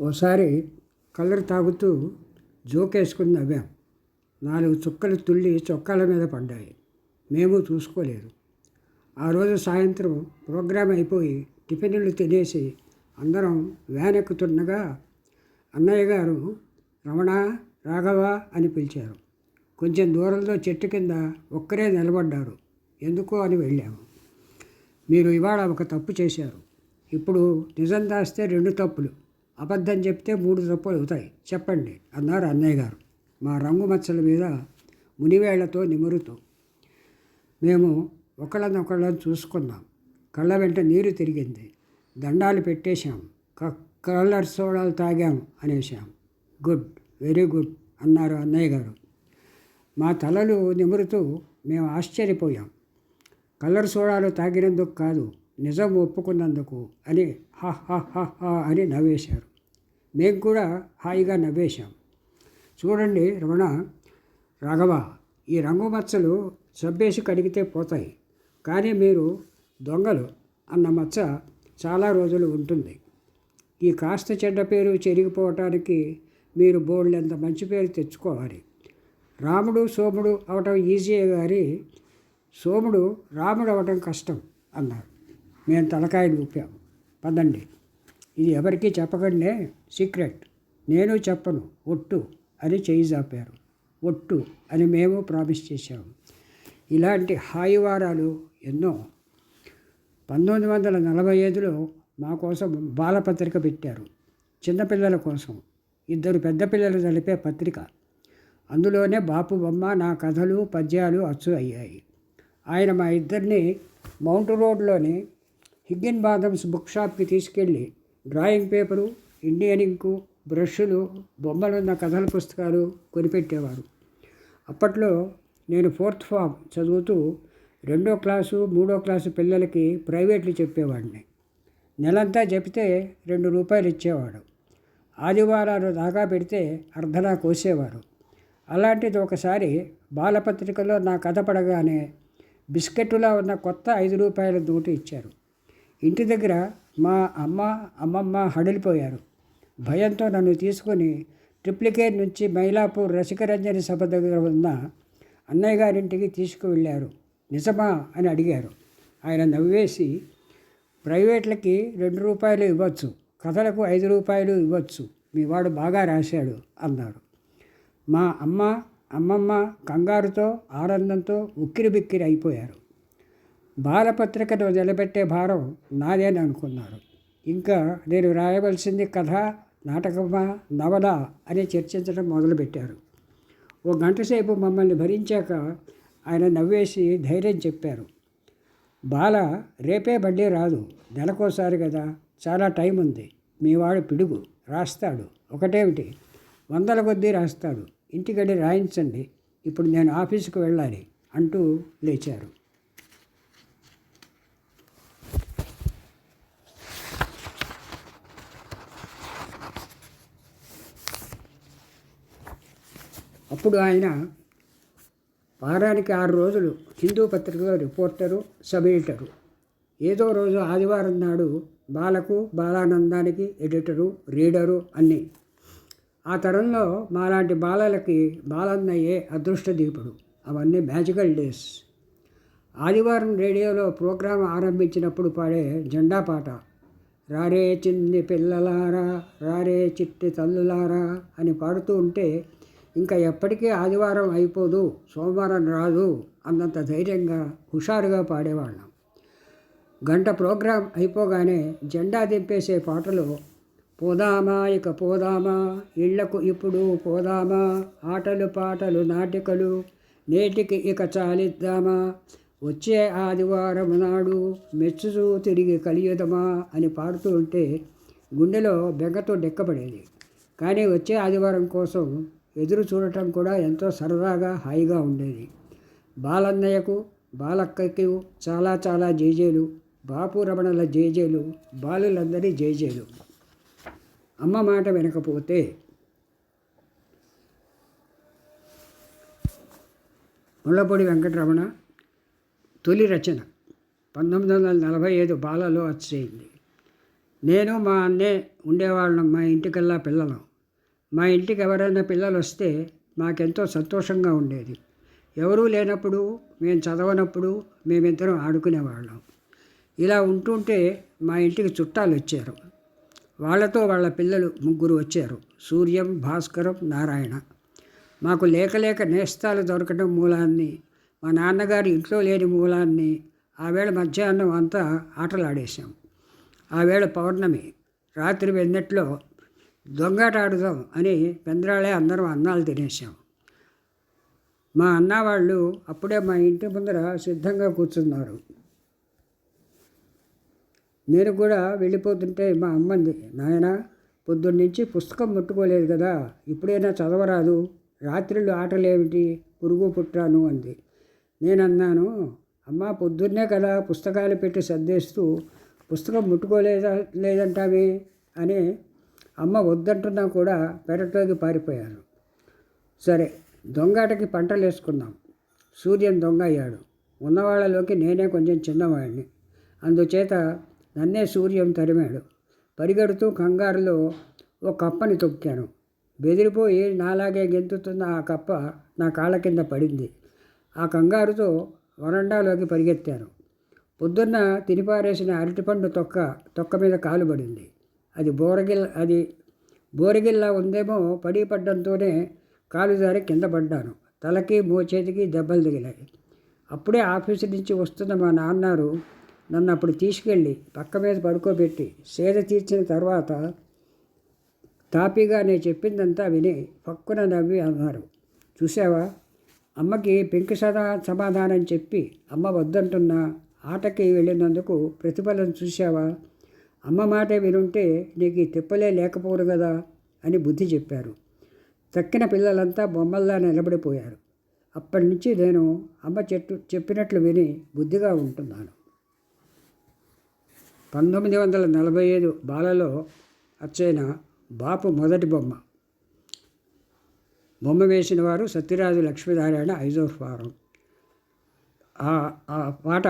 ఓసారి కలర్ తాగుతూ జోకేసుకుని నవ్వాం. నాలుగు చుక్కలు తుళ్ళి చొక్కాల మీద పడ్డాయి. మేము చూసుకోలేదు. ఆ రోజు సాయంత్రం ప్రోగ్రాం అయిపోయి టిఫిన్లు తినేసి అందరం వ్యాన్ ఎక్కుతుండగా అన్నయ్య గారు రమణ రాఘవ అని పిలిచారు. కొంచెం దూరంలో చెట్టు కింద ఒక్కరే నిలబడ్డారు. ఎందుకో అని వెళ్ళాము. మీరు ఇవాళ ఒక తప్పు చేశారు. ఇప్పుడు నిజం దాస్తే రెండు తప్పులు. అబద్ధం చెప్తే మూడు తప్పులు అవుతాయి. చెప్పండి అన్నారు అన్నయ్య గారు. మా రంగు మచ్చల మీద మునివేళ్ళతో నిమురుతూ. మేము ఒకళ్ళనొకళ్ళని చూసుకున్నాం. కళ్ళ వెంట నీరు తిరిగింది. దండాలు పెట్టేశాం. క- కలర్ సోడాలు తాగాం అనేసాం గుడ్ వెరీ గుడ్ అన్నారు అన్నయ్య గారు. మా తలలు నిమురుతూ మేము ఆశ్చర్యపోయాం. కలర్ సోడాలు తాగినందుకు కాదు నిజం ఒప్పుకున్నందుకు అని హా హా హా హా అని నవ్వేశారు. మేము కూడా హాయిగా నవ్వేశాం. చూడండి రమణ రాఘవ ఈ రంగు మచ్చలు సబ్బేసి కడిగితే పోతాయి. కానీ మీరు దొంగలు అన్న మచ్చ చాలా రోజులు ఉంటుంది. ఈ కాస్త చెడ్డ పేరు చెరిగిపోవటానికి మీరు బోల్డ్ ఎంత మంచి పేరు తెచ్చుకోవాలి. రాముడు సోముడు అవటం ఈజీయే గారి సోముడు రాముడు అవటం కష్టం అన్నారు. మేము తలకాయలు ఊపాము పదండి. ఇది ఎవరికీ చెప్పకండే సీక్రెట్. నేను చెప్పను. ఒట్టు అని చేయి జాపారు. ఒట్టు అని మేము ప్రామిస్ చేశాము ఇలాంటి హాయివారాలు ఎన్నో. పంతొమ్మిది వందల నలభై ఐదులో మా కోసం బాలపత్రిక పెట్టారు. చిన్నపిల్లల కోసం. ఇద్దరు పెద్ద పిల్లలు నడిపే పత్రిక. అందులోనే బాపు బొమ్మ నా కథలు పద్యాలు అచ్చు అయ్యాయి. ఆయన మా ఇద్దరిని మౌంట్ రోడ్లోని హిగ్గిన్ బాదమ్స్ బుక్ షాప్కి తీసుకెళ్ళి డ్రాయింగ్ పేపరు ఇండియన్ ఇంకు బ్రష్లు బొమ్మలున్న కథల పుస్తకాలు కొనిపెట్టేవారు. అప్పట్లో నేను ఫోర్త్ ఫామ్ చదువుతూ రెండో క్లాసు మూడో క్లాసు పిల్లలకి ప్రైవేట్లు చెప్పేవాడిని. నెలంతా చెప్తే రెండు రూపాయలు ఇచ్చేవాడు. ఆదివారాలు దాకా పెడితే అర్ధనా కోసేవారు. అలాంటిది ఒకసారి బాలపత్రికలో నా కథ పడగానే బిస్కెట్టులా ఉన్న కొత్త ఐదు రూపాయల నోటు ఇచ్చారు. ఇంటి దగ్గర మా అమ్మ అమ్మమ్మ హడిలిపోయారు. భయంతో నన్ను తీసుకొని ట్రిప్లికేట్ నుంచి మైలాపూర్ రసికరంజని సభ దగ్గర ఉన్న అన్నయ్య గారింటికి తీసుకువెళ్ళారు. నిజమా? అని అడిగారు. ఆయన నవ్వేసి ప్రైవేట్లకి రెండు రూపాయలు ఇవ్వచ్చు కథలకు ఐదు రూపాయలు ఇవ్వచ్చు మీ వాడు బాగా రాశాడు అన్నారు. మా అమ్మ అమ్మమ్మ కంగారుతో ఆనందంతో ఉక్కిరిబిక్కిరి అయిపోయారు. బాలపత్రికను నిలబెట్టే భారం నాదేని అనుకున్నారు. ఇంకా నేను రాయవలసింది కథ నాటకమా నవల అని చర్చించడం మొదలుపెట్టారు. ఓ గంటసేపు మమ్మల్ని భరించాక ఆయన నవ్వేసి ధైర్యం చెప్పారు. బాల రేపే బండి రాదు నెలకోసారి కదా చాలా టైం ఉంది మీ వాడు పిడుగు రాస్తాడు ఒకటేమిటి? వందల కొద్దీ రాస్తాడు ఇంటికడి రాయించండి ఇప్పుడు నేను ఆఫీసుకు వెళ్ళాలి అంటూ లేచారు. అప్పుడు ఆయన వారానికి ఆరు రోజులు హిందూ పత్రికలో రిపోర్టరు సబ్ ఎడిటరు ఏదో రోజు ఆదివారం నాడు బాలకు బాలానందానికి ఎడిటరు రీడరు అన్నీ. ఆ తరంలో మాలాంటి బాలలకి బాలన్నయ్యే అదృష్ట దీపుడు. అవన్నీ మ్యాజికల్ డేస్. ఆదివారం రేడియోలో ప్రోగ్రాం ఆరంభించినప్పుడు పాడే జెండా పాట. రారే చిన్ని పిల్లలారా రారే చిట్టి తల్లులారా అని పాడుతూ ఉంటే ఇంకా ఎప్పటికీ ఆదివారం అయిపోదు సోమవారం రాదు అన్నంత ధైర్యంగా హుషారుగా పాడేవాళ్ళం. గంట ప్రోగ్రాం అయిపోగానే జెండా దింపేసే పాటలు పోదామా ఇక పోదామా ఇళ్ళకు ఇప్పుడు పోదామా ఆటలు పాటలు నాటికలు నేటికి ఇక చాలిద్దామా వచ్చే ఆదివారం నాడు మెచ్చుచూ తిరిగి కలియుదమా అని పాడుతూ ఉంటే గుండెలో బెంగతో డెక్కపడేది కానీ వచ్చే ఆదివారం కోసం ఎదురు చూడటం కూడా ఎంతో సరదాగా హాయిగా ఉండేది. బాలన్నయ్యకు బాలక్కకి చాలా చాలా జేజేలు బాపు రమణల జేజేలు బాలులందరి జేజేలు. అమ్మ మాట వినకపోతే ముళ్ళపూడి వెంకటరమణ తొలి రచన పంతొమ్మిది వందల నలభై ఐదు బాలలో వచ్చేయింది. నేను మా అన్నే ఉండేవాళ్ళం మా ఇంటికల్లా పిల్లలు. మా ఇంటికి ఎవరైనా పిల్లలు వస్తే మాకెంతో సంతోషంగా ఉండేది. ఎవరూ లేనప్పుడు మేము చదవనప్పుడు మేమిద్దరం ఆడుకునేవాళ్ళం. ఇలా ఉంటుంటే మా ఇంటికి చుట్టాలు వచ్చారు వాళ్ళతో వాళ్ళ పిల్లలు ముగ్గురు వచ్చారు. సూర్యం భాస్కరం నారాయణ. మాకు లేకలేక నేస్తాలు దొరకడం మూలాన్ని మా నాన్నగారు ఇంట్లో లేని మూలాన్ని ఆవేళ మధ్యాహ్నం అంతా ఆటలాడేశాం. ఆవేళ పౌర్ణమి. రాత్రి వెన్నెట్లో దొంగాట ఆడుదాం అని పెందరాళే అందరం అన్నాలు తినేసాం మా అన్న వాళ్ళు అప్పుడే మా ఇంటి ముందర సిద్ధంగా కూర్చున్నారు. నేను కూడా వెళ్ళిపోతుంటే మా అమ్మంది నాయన పొద్దున్నుంచి పుస్తకం ముట్టుకోలేదు కదా ఇప్పుడైనా చదవరాదు రాత్రిళ్ళు ఆటలేమిటి పురుగు పుట్టాను అంది. నేనన్నాను అమ్మ పొద్దున్నే కదా పుస్తకాలు పెట్టి సర్దేస్తూ పుస్తకం ముట్టుకోలేదా లేదంటావి అని అమ్మ వద్దంటున్నా కూడా పెరట్లోకి పారిపోయాను సరే దొంగాటకి పంటలు వేసుకుందాం సూర్యం దొంగ అయ్యాడు ఉన్నవాళ్ళలోకి నేనే కొంచెం చిన్నవాడిని. అందుచేత నన్నే సూర్యం తరిమాడు. పరిగెడుతూ కంగారులో ఓ కప్పని తొక్కాను. బెదిరిపోయి నాలాగే గెంతుతున్న ఆ కప్ప నా కాళ్ళ కింద పడింది. ఆ కంగారుతో వరండాలోకి పరిగెత్తాను. పొద్దున్న తినిపారేసిన అరటిపండు తొక్క తొక్క మీద కాలు పడింది. అది బోరగిల్ అది బోరగిల్లా ఉందేమో పడి పడ్డంతోనే కాలు జారి కింద పడ్డాను. తలకి మోచేతికి దెబ్బలు తగిలాయి. అప్పుడే ఆఫీసు నుంచి వస్తున్న మా నాన్నారు నన్ను అప్పుడు తీసుకెళ్ళి పక్క మీద పడుకోబెట్టి సేద తీర్చిన తర్వాత తాపీగా నేను చెప్పిందంతా విని పక్కున నవ్వి అన్నారు. చూసావా అమ్మకి పెంకి సదా సమాధానం చెప్పి అమ్మ వద్దంటున్నా ఆటకి వెళ్ళినందుకు ప్రతిఫలం చూసావా అమ్మ మాట వినుంటే నీకు ఈ తిప్పలే లేకపోరు కదా అని బుద్ధి చెప్పారు. తక్కిన పిల్లలంతా బొమ్మల్లా నిలబడిపోయారు. అప్పటి నుంచి నేను అమ్మ చెట్టు చెప్పినట్లు విని బుద్ధిగా ఉంటున్నాను. పంతొమ్మిది వందల నలభై ఐదు బాలలో అచ్చైన బాపు మొదటి బొమ్మ. బొమ్మ వేసిన వారు సత్యరాజు లక్ష్మీనారాయణ ఐదో ఫారం ఆ పాట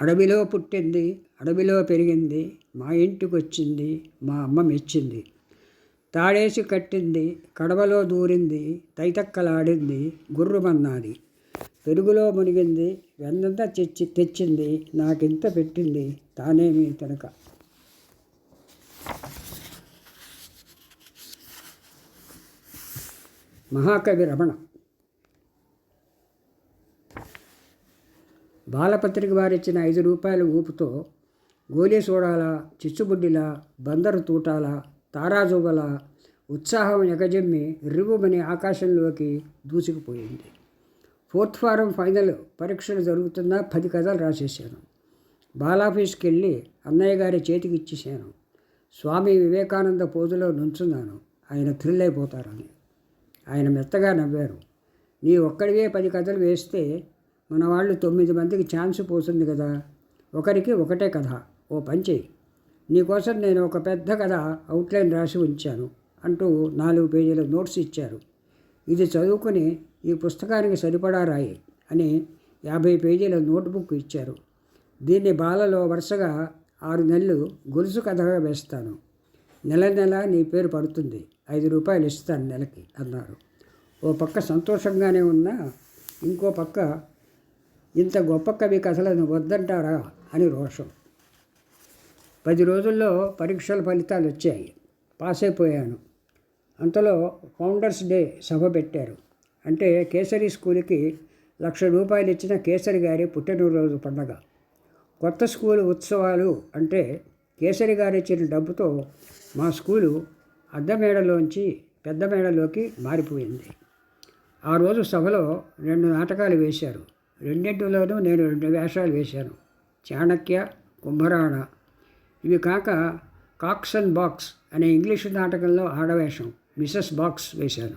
అడవిలో పుట్టింది అడవిలో పెరిగింది మా ఇంటికి వచ్చింది మా అమ్మ మెచ్చింది. తాడేసి కట్టింది కడవలో దూరింది తైతక్కలాడింది గుర్రుమన్నాది. పెరుగులో మునిగింది వెన్నంతా తెచ్చి తెచ్చింది నాకింత పెట్టింది తానేమి తనక. మహాకవి రమణ బాలపత్రిక వారిచ్చిన ఐదు రూపాయల ఊపుతో గోలీ సోడాల చిచ్చుబుడ్డిలా బందరు తూటాల తారాజువ్వల ఉత్సాహం ఎగజెమ్మి రివ్వుమని ఆకాశంలోకి దూసుకుపోయింది. ఫోర్త్ ఫారం ఫైనల్ పరీక్షలు జరుగుతున్నా పది కథలు రాసేసాను బాలాఫీస్కి వెళ్ళి అన్నయ్య గారి చేతికి ఇచ్చేసాను స్వామి వివేకానంద పోజులో నుంచున్నాను. ఆయన థ్రిల్ అయిపోతారని ఆయన మెత్తగా నవ్వారు. నీ ఒక్కడివే పది కథలు వేస్తే మన వాళ్ళు తొమ్మిది మందికి ఛాన్స్ పోతుంది కదా. ఒకరికి ఒకటే కథ. ఓ పంచి నీకోసం నేను ఒక పెద్ద కథ అవుట్లైన్ రాసి ఉంచాను అంటూ నాలుగు పేజీల నోట్స్ ఇచ్చారు. ఇది చదువుకుని ఈ పుస్తకానికి సరిపడా రాయి అని యాభై పేజీల నోట్బుక్ ఇచ్చారు. దీన్ని బాలలో వరుసగా ఆరు నెలలు గొలుసు కథగా వేస్తాను. నెల నెల నీ పేరు పడుతుంది. ఐదు రూపాయలు ఇస్తాను నెలకి అన్నారు. ఓ పక్క సంతోషంగానే ఉన్నా ఇంకో పక్క ఇంత గొప్ప కవి కథలను వద్దంటారా అని రోషం. పది రోజుల్లో పరీక్షల ఫలితాలు వచ్చాయి. పాస్ అయిపోయాను. అంతలో ఫౌండర్స్ డే సభ పెట్టారు. అంటే కేసరి స్కూల్కి లక్ష రూపాయలు ఇచ్చిన కేసరి గారి పుట్టినరోజు పండగ. కొత్త స్కూల్ ఉత్సవాలు అంటే కేసరి గారు ఇచ్చిన డబ్బుతో మా స్కూలు అద్దమేడలోంచి పెద్ద మేడలోకి మారిపోయింది. ఆ రోజు సభలో రెండు నాటకాలు వేశారు. రెండింటిలోనూ నేను రెండు వేషాలు వేశాను. చాణక్య కుంభరాణ. ఇవి కాక కాక్స్ అండ్ బాక్స్ అనే ఇంగ్లీషు నాటకంలో ఆడవేషం మిసెస్ బాక్స్ వేశాను.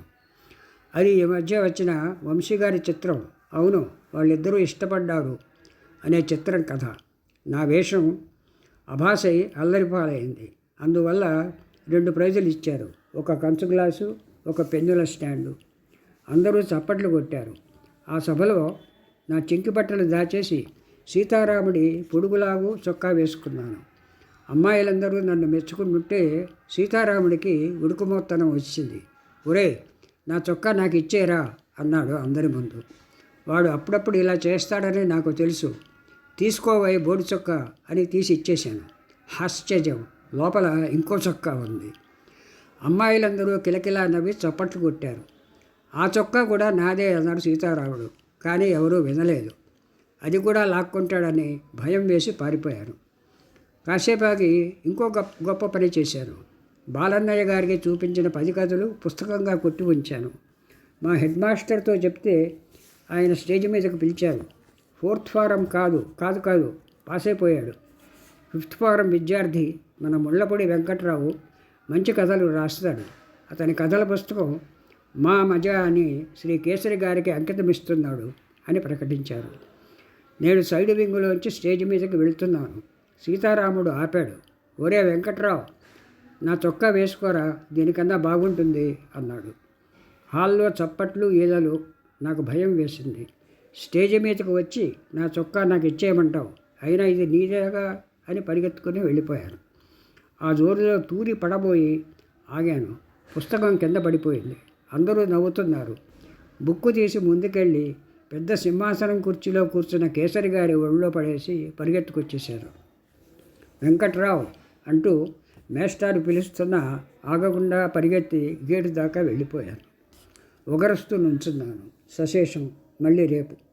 అది ఈ మధ్య వచ్చిన వంశీగారి చిత్రం. అవును వాళ్ళిద్దరూ ఇష్టపడ్డారు అనే చిత్రం కథ. నా వేషం అభాసై అల్లరిపాలైంది. అందువల్ల రెండు ప్రైజులు ఇచ్చారు. ఒక కంచు గ్లాసు ఒక పెన్నుల స్టాండు. అందరూ చప్పట్లు కొట్టారు. ఆ సభలో నా చింకి బట్టలు దాచేసి సీతారాముడి పొడుగులాగు చొక్కా వేసుకున్నాను. అమ్మాయిలందరూ నన్ను మెచ్చుకుంటుంటే సీతారాముడికి ఉడుకుమోత్తనం వచ్చింది. ఒరే నా చొక్కా నాకు ఇచ్చేరా అన్నాడు అందరి ముందు. వాడు అప్పుడప్పుడు ఇలా చేస్తాడని నాకు తెలుసు. తీసుకోవై బోడి చొక్కా అని తీసి ఇచ్చేశాను. ఆశ్చర్యం లోపల ఇంకో చొక్కా ఉంది. అమ్మాయిలందరూ కిలకిలా నవ్వి చప్పట్లు కొట్టారు. ఆ చొక్కా కూడా నాదే అన్నాడు సీతారాముడు. కానీ ఎవరూ వినలేదు. అది కూడా లాక్కుంటాడని భయం వేసి పారిపోయాను. కాసేపాకి ఇంకో గొప్ప గొప్ప పని చేశాను. బాలన్నయ్య గారికి చూపించిన పది కథలు పుస్తకంగా కొట్టి ఉంచాను. మా హెడ్ మాస్టర్తో చెప్తే ఆయన స్టేజ్ మీదకు పిలిచారు. ఫోర్త్ ఫారం కాదు కాదు కాదు పాస్ అయిపోయాడు ఫిఫ్త్ ఫారం విద్యార్థి మన ముళ్ళపొడి వెంకట్రావు మంచి కథలు రాస్తాడు. అతని కథల పుస్తకం మా మజ అని శ్రీ కేసరి గారికి అంకితమిస్తున్నాడు అని ప్రకటించారు. నేను సైడ్ వింగులోంచి స్టేజ్ మీదకి వెళుతున్నాను. సీతారాముడు ఆపాడు. ఒరే వెంకట్రావు నా చొక్కా వేసుకోరా? దీనికన్నా బాగుంటుంది అన్నాడు. హాల్లో చప్పట్లు ఈదలు నాకు భయం వేసింది. స్టేజ్ మీదకు వచ్చి నా చొక్కా నాకు ఇచ్చేయమంటావు. అయినా ఇది నీదేగా అని పరిగెత్తుకుని వెళ్ళిపోయాను. ఆ జోరులో తూరి పడబోయి ఆగాను. పుస్తకం కింద పడిపోయింది. అందరూ నవ్వుతున్నారు. బుక్కు తీసి ముందుకెళ్ళి పెద్ద సింహాసనం కుర్చీలో కూర్చున్న కేసరి గారి ఒళ్ళో పడేసి పరిగెత్తుకొచ్చేశారు. వెంకట్రావు అంటూ మేస్టారు పిలుస్తున్నా ఆగకుండా పరిగెత్తి గేటు దాకా వెళ్ళిపోయాను. ఒగరుస్తూ నుంచున్నాను. సశేషం మళ్ళీ రేపు.